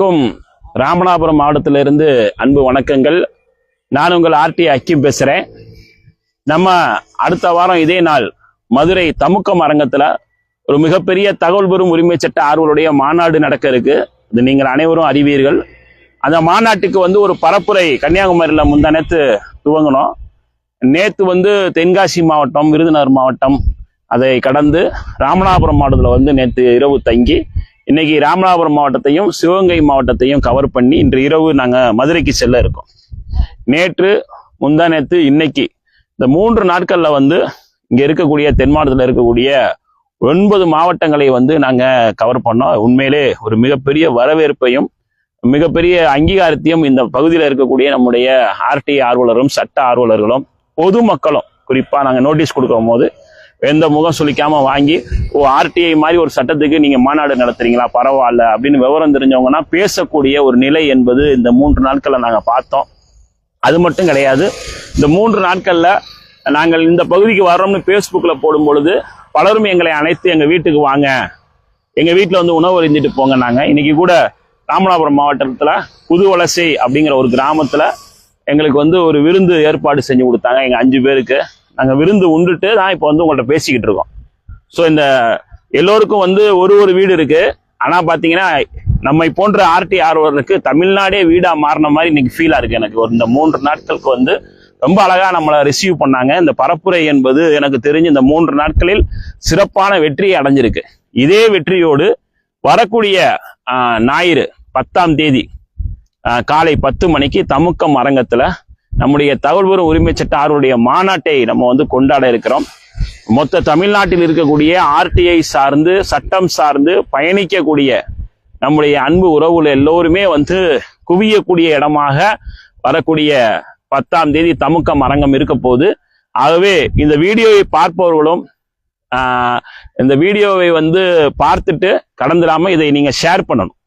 அனைவருக்கும் ராமநாதபுரம் மாவட்டத்திலிருந்து அன்பு வணக்கங்கள். நான் உங்கள் ஆர்டி அக்கிம் பேசுறேன். நம்ம அடுத்த வாரம் இதே நாள் மதுரை தமுக்கம் அரங்கத்துல ஒரு மிகப்பெரிய தகவல் பெறும் உரிமை சட்ட ஆர்வலுடைய மாநாடு நடக்க இருக்கு. இது நீங்கள் அனைவரும் அறிவீர்கள். அந்த மாநாட்டுக்கு வந்து ஒரு பரப்புரை கன்னியாகுமரியில முந்தானத்து துவங்கணும் நேத்து வந்து தென்காசி மாவட்டம் விருதுநகர் மாவட்டம் அதை கடந்து ராமநாதபுரம் மாவட்டத்தில் வந்து நேற்று இரவு தங்கி இன்னைக்கு ராமநாதபுரம் மாவட்டத்தையும் சிவகங்கை மாவட்டத்தையும் கவர் பண்ணி இன்று இரவு நாங்கள் மதுரைக்கு செல்ல இருக்கோம். நேற்று முந்தா நேற்று இன்னைக்கு இந்த மூன்று நாட்களில் வந்து இங்கே இருக்கக்கூடிய தென் மாவட்டத்தில் இருக்கக்கூடிய ஒன்பது மாவட்டங்களை வந்து நாங்கள் கவர் பண்ணோம். உண்மையிலே ஒரு மிகப்பெரிய வரவேற்பையும் மிகப்பெரிய அங்கீகாரத்தையும் இந்த பகுதியில் இருக்கக்கூடிய நம்முடைய ஆர்டி ஆர்வலரும் சட்ட ஆர்வலர்களும் பொதுமக்களும் குறிப்பாக நாங்கள் நோட்டீஸ் கொடுக்கும் போது எந்த முகம் சுளிக்காம வாங்கி ஓ ஆர்டிஐ மாதிரி ஒரு சட்டத்துக்கு நீங்க மாநாடு நடத்துறீங்களா? பரவாயில்ல அப்படின்னு விவரம் தெரிஞ்சவங்கன்னா பேசக்கூடிய ஒரு நிலை என்பது இந்த மூன்று நாட்கள்ல நாங்க பார்த்தோம். அது மட்டும் கிடையாது இந்த மூன்று நாட்கள்ல நாங்கள் இந்த பகுதிக்கு வர்றோம்னு ஃபேஸ்புக்கில் போடும் பொழுது பலரும் எங்களை அழைத்து எங்கள் வீட்டுக்கு வாங்க எங்கள் வீட்டில் வந்து உணவு அறிந்துட்டு போங்க நாங்கள் இன்னைக்கு கூட ராமநாதபுரம் மாவட்டத்தில் புது வலசை அப்படிங்கிற ஒரு கிராமத்தில் எங்களுக்கு வந்து ஒரு விருந்து ஏற்பாடு செஞ்சு கொடுத்தாங்க எங்கள் அஞ்சு பேருக்கு. நாங்கள் விருந்து உண்டுட்டு தான் இப்போ வந்து உங்கள்கிட்ட பேசிக்கிட்டு இருக்கோம். ஸோ இந்த எல்லோருக்கும் வந்து ஒரு ஒரு வீடு இருக்கு. ஆனால் பார்த்தீங்கன்னா நம்மை போன்ற ஆர்டி ஆர்வலருக்கு தமிழ்நாடே வீடாக மாறின மாதிரி இன்னைக்கு ஃபீலாக இருக்கு எனக்கு. ஒரு இந்த மூன்று நாட்களுக்கு வந்து ரொம்ப அழகாக நம்மளை ரிசீவ் பண்ணாங்க. இந்த பரப்புரை என்பது எனக்கு தெரிஞ்சு இந்த மூன்று நாட்களில் சிறப்பான வெற்றியை அடைஞ்சிருக்கு. இதே வெற்றியோடு வரக்கூடிய ஞாயிறு பத்தாம் தேதி காலை பத்து மணிக்கு தமுக்கம் அரங்கத்தில் நம்முடைய தகவல் உரிமை சட்ட ஆர்வலுடைய மாநாட்டை நம்ம வந்து கொண்டாட இருக்கிறோம். மொத்த தமிழ்நாட்டில் இருக்கக்கூடிய ஆர்டிஐ சார்ந்து சட்டம் சார்ந்து பயணிக்கக்கூடிய நம்முடைய அன்பு உறவுகள் எல்லோருமே வந்து குவியக்கூடிய இடமாக வரக்கூடிய பத்தாம் தேதி தமுக்கம் அரங்கம் இருக்க போது ஆகவே இந்த வீடியோவை பார்ப்பவர்களும் இந்த வீடியோவை வந்து பார்த்துட்டு கடந்துடாம இதை நீங்க ஷேர் பண்ணணும்.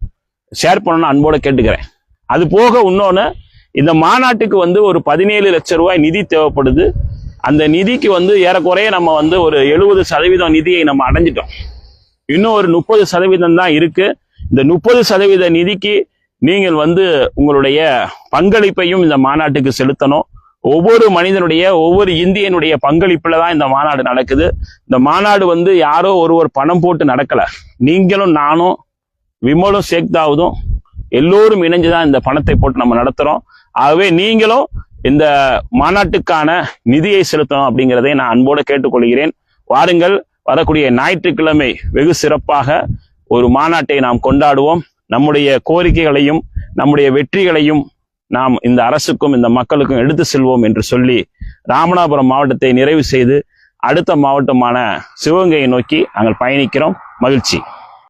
ஷேர் பண்ணணும் அன்போட கேட்டுக்கிறேன். அது போக இன்னொன்னு இந்த மாநாட்டுக்கு வந்து ஒரு பதினேழு லட்ச ரூபாய் நிதி தேவைப்படுது. அந்த நிதிக்கு வந்து ஏறக்குறைய நம்ம வந்து ஒரு எழுபது சதவீதம் நிதியை நம்ம அடைஞ்சிட்டோம். இன்னும் ஒரு முப்பது சதவீதம் தான் இருக்கு. இந்த முப்பது சதவீத நிதிக்கு நீங்கள் வந்து உங்களுடைய பங்களிப்பையும் இந்த மாநாட்டுக்கு செலுத்தணும். ஒவ்வொரு மனிதனுடைய ஒவ்வொரு இந்தியனுடைய பங்களிப்புல தான் இந்த மாநாடு நடக்குது. இந்த மாநாடு வந்து யாரோ ஒருவர் பணம் போட்டு நடக்கல. நீங்களும் நானும் விமலும் சேக்தாவதும் எல்லோரும் இணைஞ்சுதான் இந்த பணத்தை போட்டு நம்ம நடத்துறோம். ஆகவே நீங்களும் இந்த மாநாட்டுக்கான நிதியை செலுத்தணும் அப்படிங்கிறதை நான் அன்போடு கேட்டுக்கொள்கிறேன். வாருங்கள் வரக்கூடிய ஞாயிற்றுக்கிழமை வெகு சிறப்பாக ஒரு மாநாட்டை நாம் கொண்டாடுவோம். நம்முடைய கோரிக்கைகளையும் நம்முடைய வெற்றிகளையும் நாம் இந்த அரசுக்கும் இந்த மக்களுக்கும் எடுத்து செல்வோம் என்று சொல்லி ராமநாதபுரம் மாவட்டத்தை நிறைவு செய்து அடுத்த மாவட்டமான சிவகங்கையை நோக்கி நாங்கள் பயணிக்கிறோம். மகிழ்ச்சி.